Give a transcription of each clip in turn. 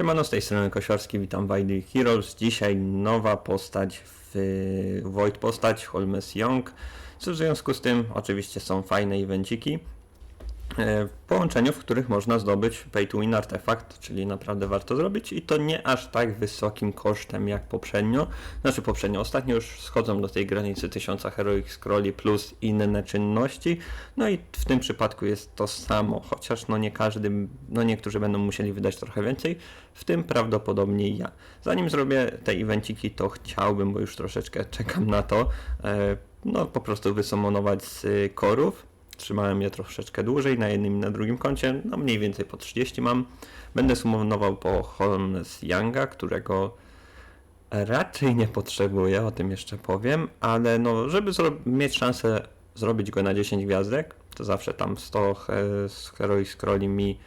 Siemano, z tej strony Kosiorski, witam w ID Heroes. Dzisiaj nowa postać w Void postać, Holmes Young. Co w związku z tym oczywiście są fajne evenciki. E, połączeniu, w których można zdobyć Pay to Win artefakt, czyli naprawdę warto zrobić i to nie aż tak wysokim kosztem jak poprzednio. Znaczy poprzednio, ostatnio już schodzą do tej granicy 1000 Heroic Scrolli plus inne czynności. No i w tym przypadku jest to samo, chociaż no nie każdy, no niektórzy będą musieli wydać trochę więcej, w tym prawdopodobnie ja. Zanim zrobię te evenciki, to chciałbym, bo już troszeczkę czekam na to, e, no po prostu wysumonować z korów. Trzymałem je troszeczkę dłużej na jednym i na drugim koncie, no mniej więcej po 30 mam. Będę sumonował po Holmes Younga, którego raczej nie potrzebuję, o tym jeszcze powiem, ale no, żeby mieć szansę zrobić go na 10 gwiazdek, to zawsze tam 100 he- z Heroic Scrolli mi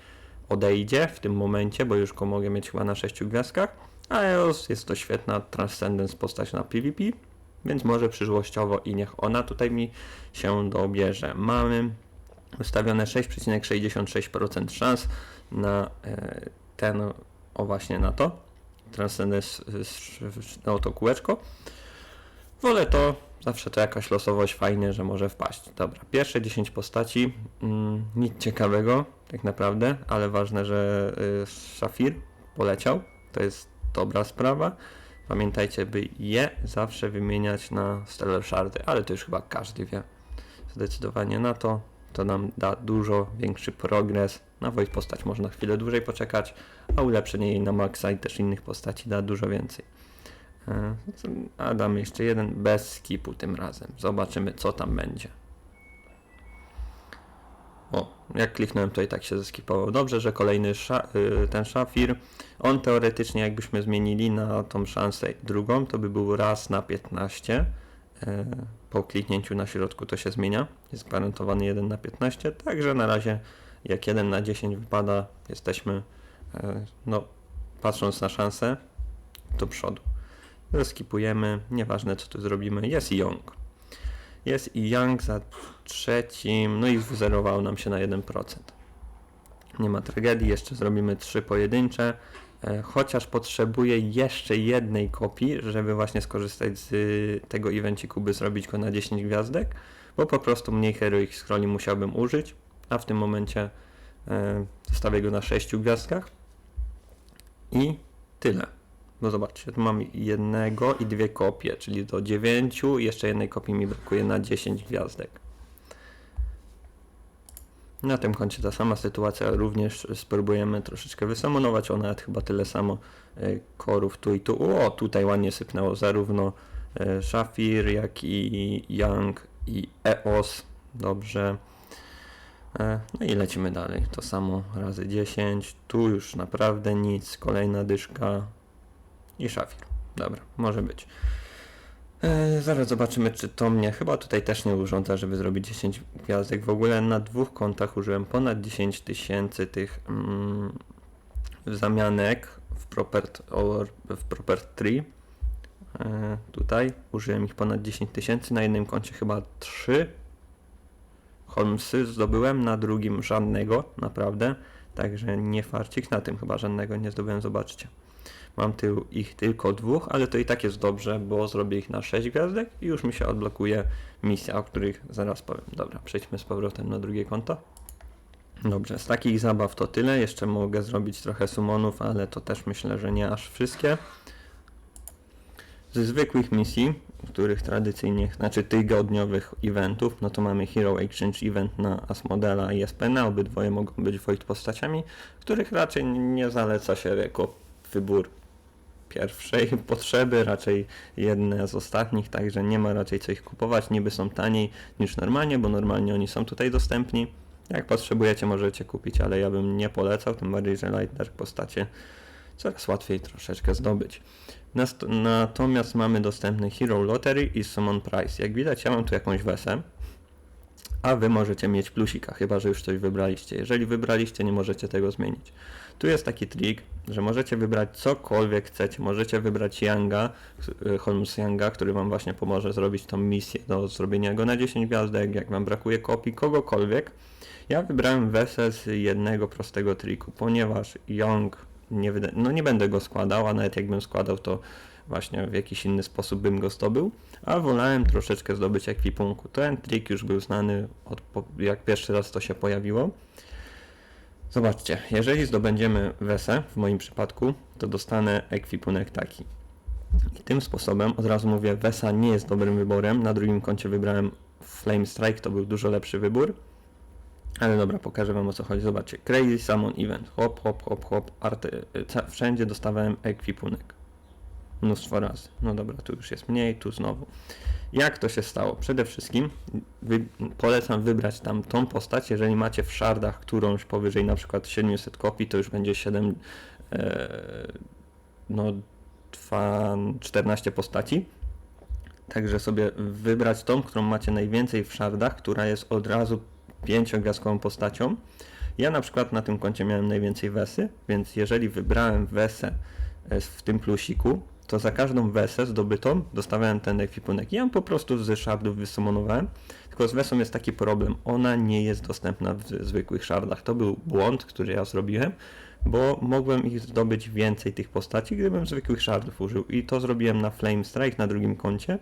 odejdzie w tym momencie, bo już go mogę mieć chyba na 6 gwiazdkach, a EOS jest to świetna Transcendence postać na PvP, więc może przyszłościowo i niech ona tutaj mi się dobierze. Mamy ustawione 6,66% szans na e, ten, o właśnie na to, Transcendence y, na to kółeczko. Wolę to, zawsze to jakaś losowość fajnie, że może wpaść. Dobra, pierwsze 10 postaci, mm, nic ciekawego tak naprawdę, ale ważne, że y, Szafir poleciał, to jest dobra sprawa. Pamiętajcie, by je zawsze wymieniać na Stellar Shardy, ale to już chyba każdy wie. Zdecydowanie na to, to nam da dużo większy progres. Na Void postać można chwilę dłużej poczekać, a ulepszenie jej na maksa i też innych postaci da dużo więcej. E, A damy jeszcze jeden bez skipu tym razem. Zobaczymy co tam będzie. O, jak kliknąłem to i tak się zeskipował. Dobrze, że kolejny sza, y, ten szafir, on teoretycznie jakbyśmy zmienili na tą szansę drugą, to by był raz na 15. E, Po kliknięciu na środku to się zmienia. Jest gwarantowany 1 na 15, także na razie jak 1 na 10 wypada, jesteśmy, e, no patrząc na szansę, do przodu. Skipujemy, nieważne co tu zrobimy, jest Young. Jest i Young za trzecim, no i wyzerował nam się na 1%. Nie ma tragedii, jeszcze zrobimy trzy pojedyncze, e, chociaż potrzebuję jeszcze jednej kopii, żeby właśnie skorzystać z y, tego evenciku, by zrobić go na 10 gwiazdek, bo po prostu mniej Heroic Scrolli musiałbym użyć, a w tym momencie e, zostawię go na 6 gwiazdkach i tyle. No zobaczcie, tu mam jednego i dwie kopie, czyli do 9 i jeszcze jednej kopii mi brakuje na 10 gwiazdek. Na tym koncie ta sama sytuacja, również spróbujemy troszeczkę wysamonować, o nawet chyba tyle samo e, korów tu i tu. O, tutaj ładnie sypnęło zarówno e, Shafir, jak i Young i EOS. Dobrze. E, No i lecimy dalej. To samo razy 10. Tu już naprawdę nic. Kolejna dyszka i szafir. Dobra, może być. E, zaraz zobaczymy, czy to mnie chyba tutaj też nie urządza, żeby zrobić 10 gwiazdek. W ogóle na dwóch kontach użyłem ponad 10 tysięcy tych mm, zamianek w Propert, or, w Propert Tree. E, tutaj użyłem ich ponad 10 tysięcy, na jednym koncie chyba 3 Holmesy zdobyłem, na drugim żadnego, naprawdę. Także nie farcik, na tym chyba żadnego nie zdobyłem, zobaczcie. Mam tył, ich tylko dwóch, ale to i tak jest dobrze, bo zrobię ich na 6 gwiazdek i już mi się odblokuje misja, o których zaraz powiem. Dobra, przejdźmy z powrotem na drugie konto. Dobrze, z takich zabaw to tyle. Jeszcze mogę zrobić trochę summonów, ale to też myślę, że nie aż wszystkie. Ze zwykłych misji, których tradycyjnie, znaczy tygodniowych eventów, no to mamy Hero Exchange Event na Asmodela i SPN. Obydwoje mogą być Void postaciami, których raczej nie zaleca się jako wybór pierwszej potrzeby, raczej jedne z ostatnich, także nie ma raczej co ich kupować, niby są taniej niż normalnie, bo normalnie oni są tutaj dostępni. Jak potrzebujecie możecie kupić, ale ja bym nie polecał, tym bardziej, że Light Dark postacie coraz łatwiej troszeczkę zdobyć. Natomiast mamy dostępny Hero Lottery i Summon Price. Jak widać ja mam tu jakąś wesę, a wy możecie mieć plusika, chyba że już coś wybraliście. Jeżeli wybraliście, nie możecie tego zmienić. Tu jest taki trik, że możecie wybrać cokolwiek chcecie. Możecie wybrać Younga, y, Holmes Younga, który wam właśnie pomoże zrobić tą misję do zrobienia go na 10 gwiazdek, jak wam brakuje kopii, kogokolwiek. Ja wybrałem Wesę z jednego prostego triku, ponieważ Young nie, no nie będę go składał, a nawet jakbym składał, to właśnie w jakiś inny sposób bym go zdobył, a wolałem troszeczkę zdobyć ekwipunku. Ten trik już był znany, od, jak pierwszy raz to się pojawiło. Zobaczcie, jeżeli zdobędziemy Wesę, w moim przypadku, to dostanę ekwipunek taki. I tym sposobem, od razu mówię, Wesa nie jest dobrym wyborem. Na drugim koncie wybrałem Flame Strike, to był dużo lepszy wybór. Ale dobra, pokażę wam o co chodzi. Zobaczcie, Crazy Summon Event. Hop, hop, hop, hop. Arty, wszędzie dostawałem ekwipunek. Mnóstwo razy. No dobra, tu już jest mniej, tu znowu. Jak to się stało? Przede wszystkim wy, polecam wybrać tam tą postać, jeżeli macie w shardach którąś powyżej na przykład 700 kopii, to już będzie 7, e, no 2, 14 postaci. Także sobie wybrać tą, którą macie najwięcej w shardach, która jest od razu pięciogwiazdkową postacią. Ja na przykład na tym koncie miałem najwięcej wesy, więc jeżeli wybrałem wesę e, w tym plusiku, to za każdą wesę zdobytą dostawałem ten ekwipunek. Ja ją po prostu ze shardów wysumonowałem, tylko z wesą jest taki problem, ona nie jest dostępna w zwykłych shardach. To był błąd, który ja zrobiłem, bo mogłem ich zdobyć więcej tych postaci, gdybym zwykłych shardów użył. I to zrobiłem na Flame Strike na drugim koncie,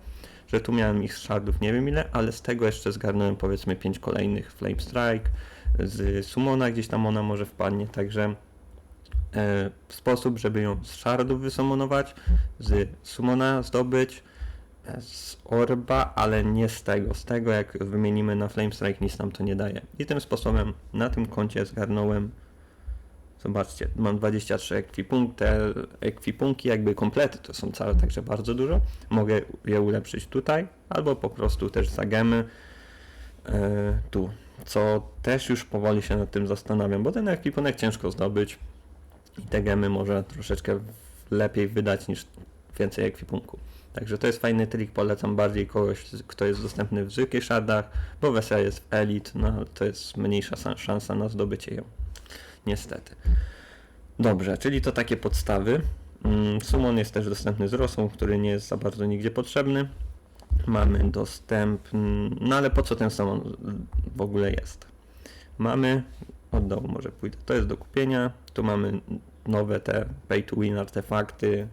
że tu miałem ich shardów nie wiem ile, ale z tego jeszcze zgarnąłem powiedzmy 5 kolejnych Flame Strike, z Sumona gdzieś tam ona może wpadnie, także e, sposób, żeby ją z shardów wysumonować, z Sumona zdobyć, e, z Orba, ale nie z tego. Z tego jak wymienimy na Flame Strike nic nam to nie daje. I tym sposobem na tym koncie zgarnąłem Zobaczcie, mam 23 ekwipunki, te ekwipunki jakby komplety to są całe, także bardzo dużo. Mogę je ulepszyć tutaj, albo po prostu też za gemy e, tu, co też już powoli się nad tym zastanawiam, bo ten ekwipunek ciężko zdobyć i te gemy może troszeczkę lepiej wydać niż więcej ekwipunku. Także to jest fajny trik, polecam bardziej kogoś, kto jest dostępny w zwykłych shardach, bo Wesela jest w Elite, no to jest mniejsza sa- szansa na zdobycie ją. Niestety. Dobrze, czyli to takie podstawy. Mm, Summon jest też dostępny z rosą, który nie jest za bardzo nigdzie potrzebny. Mamy dostęp, mm, no ale po co ten summon w ogóle jest? Mamy, od dołu może pójdę, to jest do kupienia, tu mamy nowe te pay to win artefakty,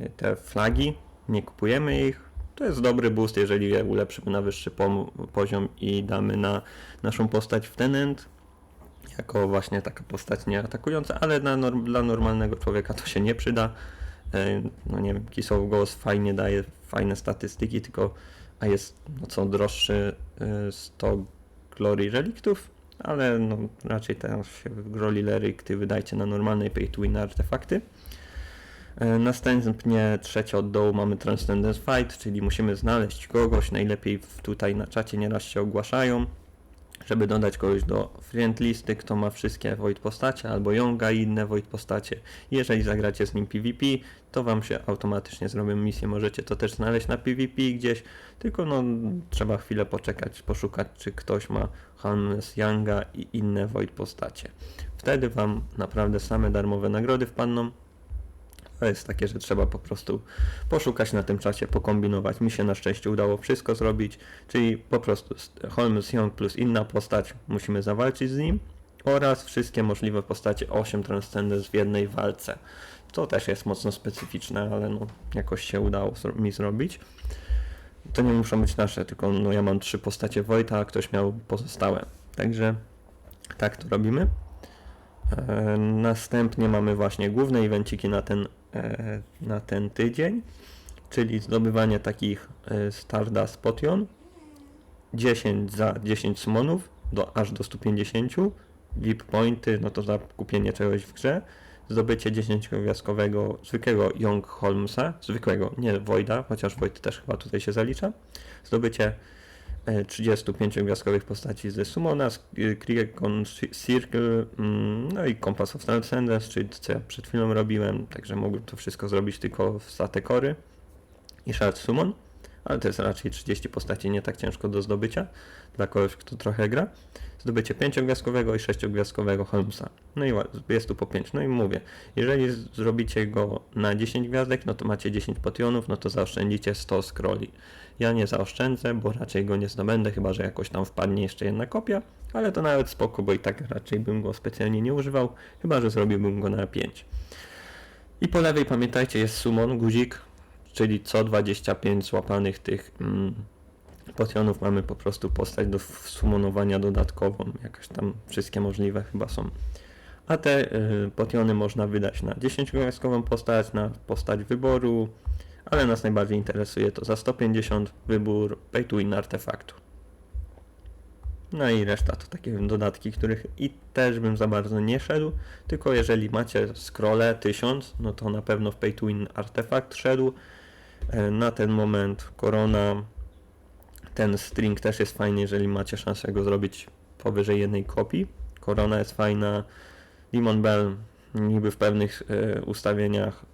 e, te flagi, nie kupujemy ich, to jest dobry boost, jeżeli je ulepszymy na wyższy poziom i damy na naszą postać w tenent, jako właśnie taka postać nieatakująca, ale dla, dla normalnego człowieka to się nie przyda. E, No nie wiem, Kiss of Ghost fajnie daje fajne statystyki, tylko a jest no co droższy e, 100 Glory Reliktów, ale no raczej teraz się Glory Relikty wydajcie na normalnej pay to win artefakty. E, Następnie trzecie od dołu mamy Transcendence Fight, czyli musimy znaleźć kogoś, najlepiej tutaj na czacie nieraz się ogłaszają, żeby dodać kogoś do friend listy, kto ma wszystkie Void postacie, albo Yonga i inne Void postacie. Jeżeli zagracie z nim PvP, to wam się automatycznie zrobią misje, możecie to też znaleźć na PvP gdzieś, tylko no trzeba chwilę poczekać, poszukać czy ktoś ma Hannes, Younga i inne Void postacie. Wtedy wam naprawdę same darmowe nagrody wpadną. To jest takie, że trzeba po prostu poszukać na tym czacie, pokombinować. Mi się na szczęście udało wszystko zrobić, czyli po prostu Holmes Young plus inna postać, musimy zawalczyć z nim oraz wszystkie możliwe postacie 8 Transcendence w jednej walce. To też jest mocno specyficzne, ale no, jakoś się udało mi zrobić. To nie muszą być nasze, tylko no, ja mam trzy postacie Wojta, a ktoś miał pozostałe. Także tak to robimy. E, Następnie mamy właśnie główne evenciki na ten, na ten tydzień, czyli zdobywanie takich e, Stardust Potion, 10 za 10 summonów, do, aż do 150, VIP pointy, no to za kupienie czegoś w grze, zdobycie 10-gwiazdkowego zwykłego Young Holmesa, zwykłego, nie Voida, chociaż Void też chyba tutaj się zalicza, zdobycie e, 35-gwiazdkowych postaci Summona, z y, Kriegon Circle, mm, no i Compass of Transcendence, czyli co ja przed chwilą robiłem, także mogłem to wszystko zrobić tylko w Satekory i Shard Summon, ale to jest raczej 30 postaci, nie tak ciężko do zdobycia dla kogoś, kto trochę gra. Zdobycie 5-gwiazdkowego i 6-gwiazdkowego Holmesa. No i jest tu po 5. No i mówię, jeżeli zrobicie go na 10 gwiazdek, no to macie 10 potionów, no to zaoszczędzicie 100 scrolli. Ja nie zaoszczędzę, bo raczej go nie zdobędę, chyba że jakoś tam wpadnie jeszcze jedna kopia, ale to nawet spoko, bo i tak raczej bym go specjalnie nie używał, chyba że zrobiłbym go na 5. I po lewej pamiętajcie jest summon, guzik, czyli co 25 złapanych tych mm, potionów mamy po prostu postać do summonowania dodatkową, jakaś tam wszystkie możliwe chyba są. A te y, potiony można wydać na 10-gwiazdkową postać, na postać wyboru, ale nas najbardziej interesuje to za 150 wybór pay to win artefaktu. No i reszta to takie dodatki, których i też bym za bardzo nie szedł, tylko jeżeli macie scrolle 1000, no to na pewno w pay to win artefakt szedł. E, Na ten moment korona, ten string też jest fajny, jeżeli macie szansę go zrobić powyżej jednej kopii. Korona jest fajna, Demon Bell niby w pewnych e, ustawieniach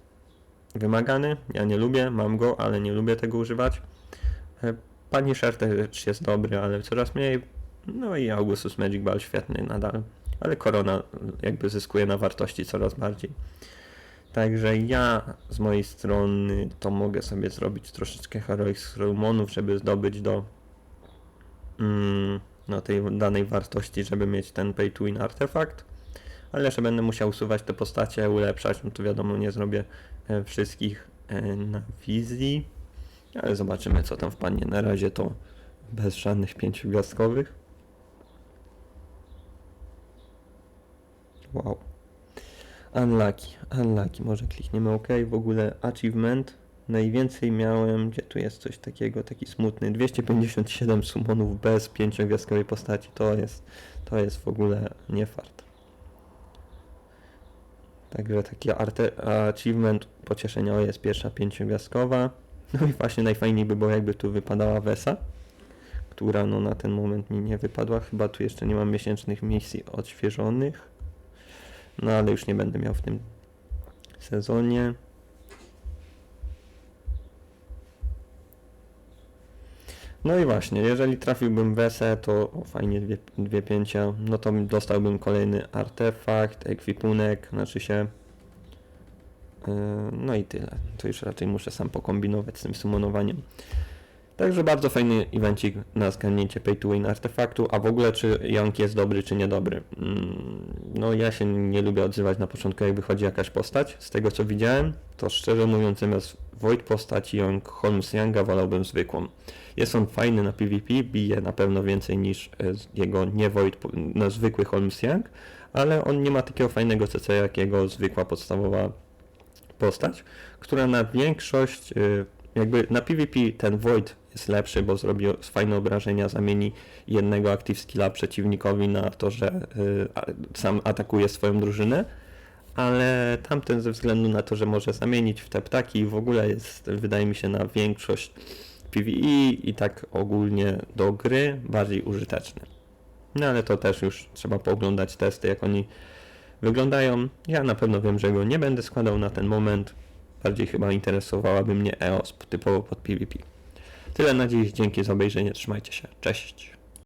wymagany. Ja nie lubię, mam go, ale nie lubię tego używać. E, Punisher też jest dobry, ale coraz mniej. No i Augustus Magic Ball świetny nadal. Ale korona jakby zyskuje na wartości coraz bardziej. Także ja z mojej strony to mogę sobie zrobić troszeczkę Heroic Rumonów, żeby zdobyć do mm, no, tej danej wartości, żeby mieć ten pay to win artefakt. Ale że będę musiał usuwać te postacie, ulepszać, no to wiadomo, nie zrobię e, wszystkich e, na wizji. Ale zobaczymy, co tam wpadnie. Na razie to bez żadnych pięciogwiazdkowych. Wow. Unlucky, unlucky. Może klikniemy OK. W ogóle achievement. Najwięcej miałem, gdzie tu jest coś takiego, taki smutny. 257 summonów bez pięciogwiazdkowej postaci. To jest, to jest w ogóle nie fart. Także taki arte, achievement pocieszenia jest pierwsza pięciogwiazdkowa. No i właśnie najfajniej by było jakby tu wypadała Wesa, która no na ten moment mi nie wypadła. Chyba tu jeszcze nie mam miesięcznych misji odświeżonych. No ale już nie będę miał w tym sezonie. No i właśnie, jeżeli trafiłbym Wesę, to o, fajnie dwie, dwie pięcia, no to dostałbym kolejny artefakt, ekwipunek, znaczy się. Yy, no i tyle. To już raczej muszę sam pokombinować z tym summonowaniem. Także bardzo fajny evencik na zgarnięcie pay to win artefaktu, a w ogóle czy Young jest dobry czy niedobry. Mm, No ja się nie lubię odzywać na początku jak wychodzi jakaś postać. Z tego co widziałem, to szczerze mówiąc zamiast Void postaci Young Holmes Younga wolałbym zwykłą. Jest on fajny na PvP, bije na pewno więcej niż e, jego nie Void, no, zwykły Holmes Young, ale on nie ma takiego fajnego CC jak jego zwykła podstawowa postać, która na większość, y, jakby na PvP ten Void jest lepszy, bo zrobi fajne obrażenia, zamieni jednego active skilla przeciwnikowi na to, że y, sam atakuje swoją drużynę, ale tamten ze względu na to, że może zamienić w te ptaki i w ogóle jest, wydaje mi się, na większość PvE i tak ogólnie do gry bardziej użyteczny. No ale to też już trzeba pooglądać testy, jak oni wyglądają. Ja na pewno wiem, że go nie będę składał na ten moment. Bardziej chyba interesowałaby mnie EOS typowo pod PvP. Tyle na dziś, dzięki za obejrzenie, trzymajcie się, cześć!